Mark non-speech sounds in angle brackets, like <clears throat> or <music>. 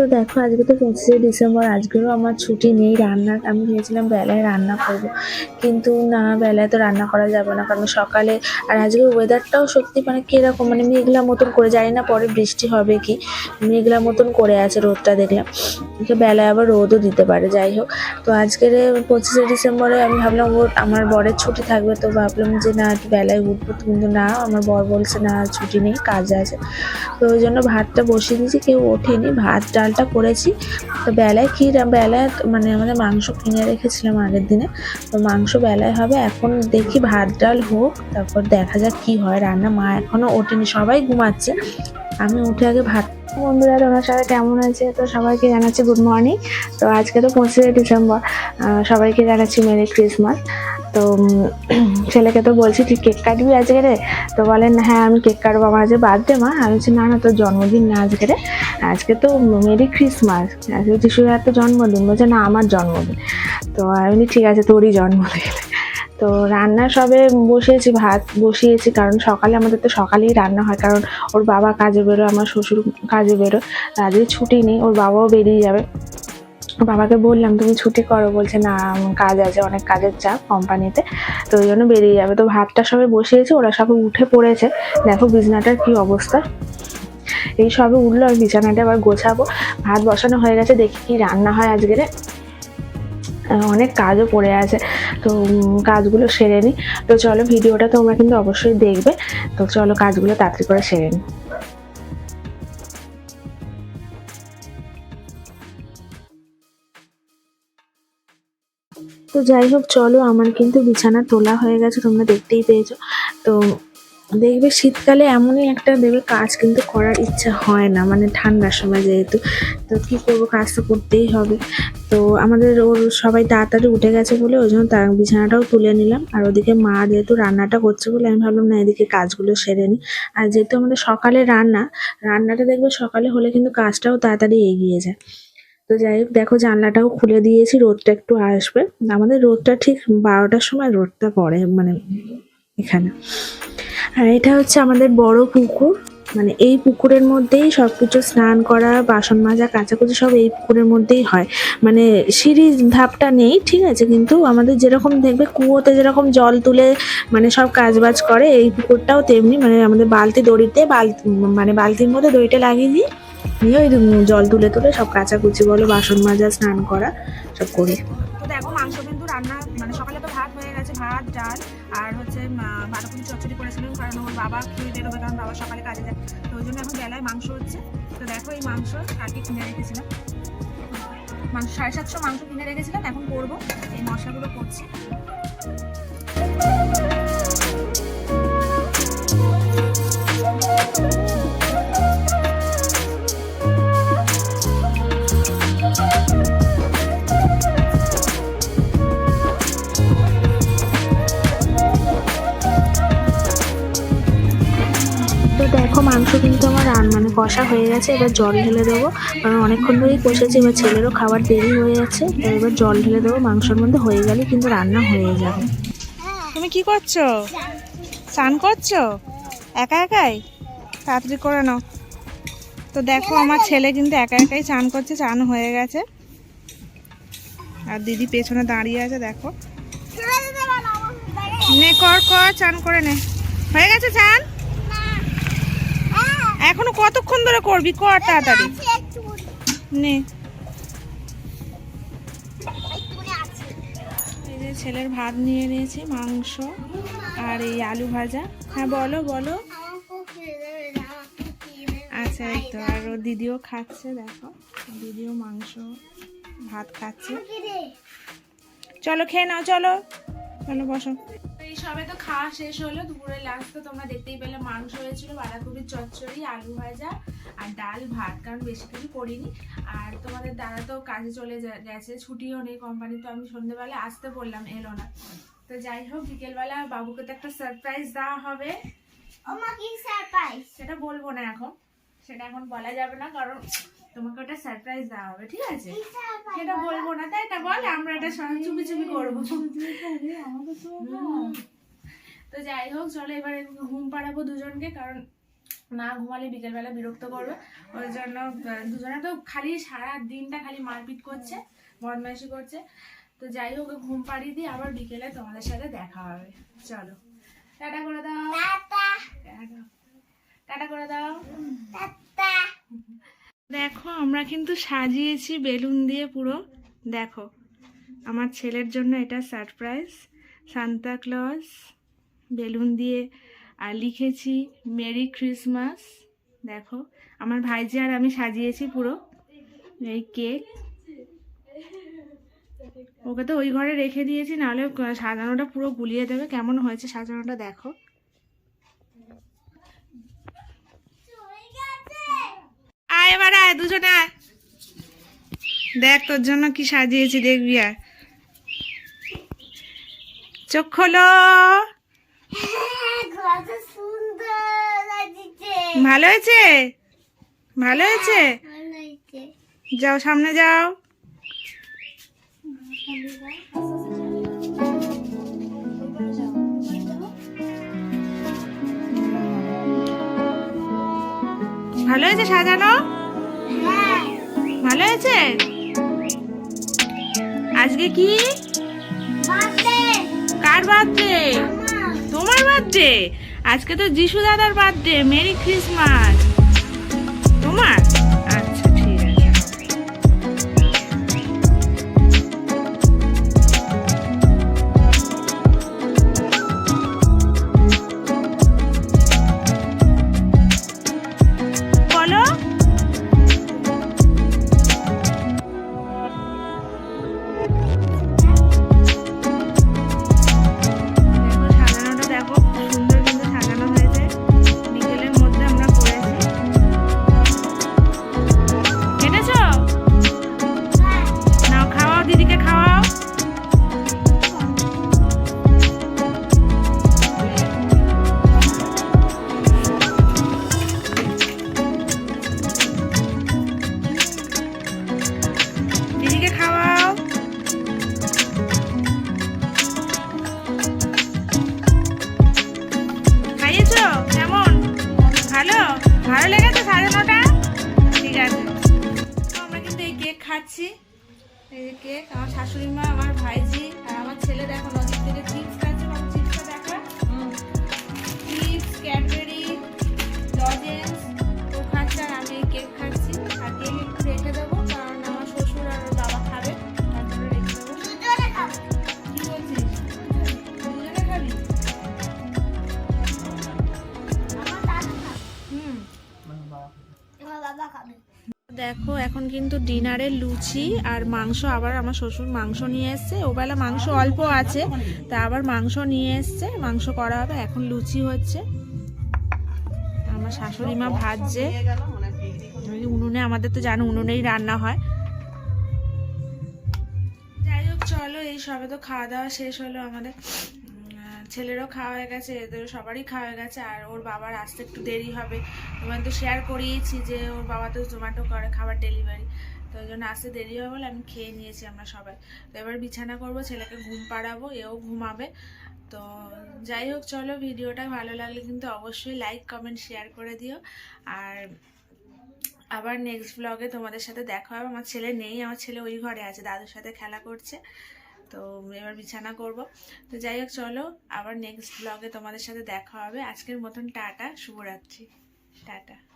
তো দেখো, আজকে তো পঁচিশে ডিসেম্বর, আজকেও আমার ছুটি নেই রান্নার আমি ভেবেছিলাম বেলায় রান্না করব। কিন্তু না, বেলায় তো রান্না করা যাবে না, কারণ সকালে, আর আজকে ওয়েদারটাও সত্যি মানে কীরকম মানে মেঘলা মতন করে, জানি না পরে বৃষ্টি হবে কি, মেঘলা মতন করে আছে রোদটা দেখলাম। বেলায় আবার রোদও দিতে পারে, যাই হোক। তো আজকের পঁচিশে ডিসেম্বরে আমি ভাবলাম ওর আমার বরের ছুটি থাকবে, তো ভাবলাম যে না, একটু বেলায় উঠবো। কিন্তু না, আমার বর বলছে, না, ছুটি নেই, কাজ আছে। তো ওই জন্য ভাতটা বসিয়ে দিয়েছি, কেউ ওঠেনি। ভাত, ডালটা করেছি। তো বেলায় কী বেলায় মানে আমাদের মাংস কিনে রেখেছিলাম আগের দিনে। তো মাংস বেলায় হবে, এখন দেখি ভাত, ডাল হোক, তারপর দেখা যাক কি হয়। রান্না মা এখনও ওঠেনি, সবাই ঘুমাচ্ছে। আমি উঠে আগে ভাত বন্ধুরা, তোমার সবাই কেমন আছে? তো সবাইকে জানাচ্ছি গুড মর্নিং তো আজকে তো পঁচিশে ডিসেম্বর সবাইকে জানাচ্ছি মেরি ক্রিসমাস তো <clears throat> ছেলেকে তো বলছি, তুই কেক কাটবি আজকে রে? তো বলেন হ্যাঁ আমি কেক কাটবো, আমার আজকে বার্থডে মা। আমি বলছি, না না, তোর জন্মদিন না আজকে রে। আজকে তো মেরি ক্রিসমাস আজকে যিশুর এত জন্মদিন। বলছে, না, আমার জন্মদিন। তো আমি ঠিক আছে, তোরই জন্মদিন। তো রান্না সবে বসিয়েছি, ভাত বসিয়েছি, কারণ সকালে আমাদের তো সকালেই রান্না হয়, কারণ ওর বাবা কাজে বেরো আমার শ্বশুর কাজে বেরো আজকে ছুটি নেই, ওর বাবাও বেরিয়ে যাবে। বাবাকে বললাম, তুমি ছুটি করো, বলছে, না, কাজ আছে, অনেক কাজের চাপ কোম্পানিতে। তো ওই জন্য বেরিয়ে যাবে। তো ভাতটা সবে বসিয়েছি, ওরা সবে উঠে পড়েছে। দেখো বিছনাটার কি অবস্থা। এই সবে উঠল আর বিছানাটা আবার গোছাবো। ভাত বসানো হয়ে গেছে, দেখি কি রান্না হয় আজকের। অনেক কাজও পড়ে আছে। তো কাজগুলো সেরে নিই তো চলো, ভিডিওটা তোমরা কিন্তু অবশ্যই দেখবে। তো চলো, কাজগুলো তাড়াতাড়ি করে সেরে নিই তো যাই হোক, চলো, আমার কিন্তু বিছানা তোলা হয়ে গেছে, তোমরা দেখতেই পেয়েছ। তো দেখবে শীতকালে এমনই একটা দেবে কাজ কিন্তু করার ইচ্ছা হয় না মানে ঠান্ডার সময় যেহেতু। তো কী করব, কাজ তো করতেই হবে। তো আমাদের ওর সবাই তাড়াতাড়ি উঠে গেছে বলে ওই জন্য তার বিছানাটাও তুলে নিলাম। আর ওদিকে মা যেহেতু রান্নাটা করছে বলে আমি ভাবলাম, না, এদিকে কাজগুলো সেরে নিই আর যেহেতু আমাদের সকালে রান্না, রান্নাটা দেখবে সকালে হলে কিন্তু কাজটাও তাড়াতাড়ি এগিয়ে যায়। তো যাই হোক, দেখো জানলাটাও খুলে দিয়েছি, রোদটা একটু আসবে। আমাদের রোদটা ঠিক বারোটার সময় রোদটা পড়ে মানে এখানে। আর এটা হচ্ছে আমাদের বড় পুকুর। মানে এই পুকুরের মধ্যেই সব কিছু স্নান করা, বাসন মাজা, কাচাকুচি সব এই পুকুরের মধ্যেই হয়। মানে সিঁড়ির ধাপটা নেই, ঠিক আছে? কিন্তু আমাদের যেরকম দেখবে কুয়োতে যেরকম জল তুলে মানে সব কাজবাজ করে, এই পুকুরটাও তেমনি মানে আমাদের বালতি দড়িতে বালতি মানে বালতির মধ্যে দড়িটা লাগিয়ে দিই নিয়ে ওই জল তুলে তুলে সব কাচাকুচি বলো, বাসন মাজা, স্নান করা সব করি। তো দেখো, মাংস কিন্তু রান্না মানে সকালে তো ভাত হয়ে গেছে, ভাত, ডাল, আর হচ্ছে বাঁধাকপি চচ্চড়ি করেছিলাম কারণ আমার বাবা খেয়ে বেরোবে কারণ বাবা সকালে কাজে যায়। তো ওই জন্য এখন বেলায় মাংস হচ্ছে। তো দেখো এই মাংস কালকে কিনে রেখেছিলাম। মাংস, সাড়ে সাতশো মাংস কিনে রেখেছিলাম, এখন করব। এই মশলাগুলো করছি। মাংস কিন্তু আমার রান মানে কষা হয়ে গেছে, এবার জল ঢেলে দেবো। কারণ অনেকক্ষণ ধরেই কষেছি, এবার ছেলেরও খাবার দেরি হয়ে যাচ্ছে এবার জল ঢেলে দেবো, মাংসের মধ্যে হয়ে গেলে কিন্তু রান্না হয়ে যাবে। তুমি কি করছ? স্নান করছ? একা একাই? তাড়াতাড়ি করে নাও। তো দেখো, আমার ছেলে কিন্তু একা একাই চান করছে চান হয়ে গেছে। আর দিদি পেছনে দাঁড়িয়ে আছে, দেখো। নে, কর কর চান করে নে। হয়ে গেছে চান এখনও কতক্ষণ ধরে করবি? কর তাড়াতাড়ি। নে। এই যে ছেলের ভাত নিয়ে নিয়েছি মাংস আর এই আলু ভাজা। হ্যাঁ বলো বলো। আচ্ছা তো আর ও দিদিও খাচ্ছে দেখো। দিদিও মাংস ভাত খাচ্ছে। চলো খেয়ে নাও চলো। চলো বসো। এই সবে তো খাওয়া শেষ হলো দুপুরে লাস্ট তো তোমরা দেখতেই পেলে মাংস হয়েছিল বাঁধাকপির চচ্চড়ি আলু ভাজা আর ডাল ভাত কারণ বেশি কিছু করিনি। আর তোমাদের দাদা তো কাজে চলে যা- গেছে ছুটিও নেই কোম্পানি তো আমি সন্ধ্যেবেলা আসতে বললাম এলো না। তো যাই হোক বিকেলবেলা বাবুকে তো একটা সারপ্রাইজ দেওয়া হবে। সেটা বলব না এখন সেটা এখন বলা যাবে না কারণ তোমাকে ওটা সারপ্রাইজ দেওয়া হবে ঠিক আছে? সেটা বলব না তাই না? বল আমরা এটা চুপি চুপি করব। তো যাই হোক চলো এবার ঘুম পাড়াবো দুজনকে কারণ না ঘুমালে বিকেলবেলা বিরক্ত করবে। ওই জন্য দুজনে তো খালি সারা দিনটা খালি মারপিট করছে বদমাইশি করছে। তো যাই হোক ঘুম পাড়িয়ে দিয়ে আবার বিকেলে তোমাদের সাথে দেখা হবে। চলো। টাটা করে দাও। টাটা। টাটা। করে দাও। দেখো, আমরা কিন্তু সাজিয়েছি বেলুন দিয়ে পুরো। দেখো, আমার ছেলের জন্য এটা সারপ্রাইজ সান্তা ক্লজ বেলুন দিয়ে। আর লিখেছি মেরি ক্রিসমাস দেখো, আমার ভাইজি আর আমি সাজিয়েছি পুরো এই কেক। ওকে তো ওই ঘরে রেখে দিয়েছি, নাহলে সাজানোটা পুরো গুলিয়ে দেবে। কেমন হয়েছে সাজানোটা দেখো আয় এবার আয়, দুজনে আয়। দেখ তোর জন্য কি সাজিয়েছি, দেখবি আর চোখ খোলো। ভালো হয়েছে? ভালো হয়েছে? যাও, সামনে যাও। ভালো হয়েছে সাজানো? ভালো আছেন আজকে কি? কার বার্থডে? তোমার বার্থডে? আজকে তো যিশু দাদার বার্থডে। Merry Christmas. দেখো, এখন কিন্তু ডিনারে লুচি আর মাংস, আবার আমার শ্বশুর মাংস নিয়ে এসছে। ওবেলা মাংস অল্প আছে, তা আবার মাংস নিয়ে এসছে। মাংস করা হবে, এখন লুচি হচ্ছে। আমার শাশুড়ি মা ভাজছে। উনুনে, আমাদের তো জানো উনুনেই রান্না হয়। যাই হোক, চলো, এই সবে তো খাওয়া দাওয়া শেষ হলো আমাদের। ছেলেরও খাওয়া হয়ে গেছে এদের সবারই খাওয়া হয়ে গেছে, আর ওর বাবার আসতে একটু দেরি হবে। তোমার তো শেয়ার করিয়েছি যে ওর বাবা তো জোম্যাটো করে খাবার ডেলিভারি তো ওই জন্য আসতে দেরি হবে বলে আমি খেয়ে নিয়েছি আমরা সবাই। তো এবার বিছানা করব, ছেলেকে ঘুম পাড়াবো, এও ঘুমাবে। তো যাই হোক, চলো ভিডিওটা ভালো লাগলে কিন্তু অবশ্যই লাইক কমেন্ট শেয়ার করে দিও। আর আবার নেক্সট ব্লগে তোমাদের সাথে দেখা হবে। আমার ছেলে নেই, আমার ছেলে ওই ঘরে আছে, দাদুর সাথে খেলা করছে। তো এবার বিছানা করব। তো যাই হোক, চলো আবার নেক্সট ব্লগে তোমাদের সাথে দেখা হবে। আজকের মতন টাটা, শুভরাত্রি। টাটা।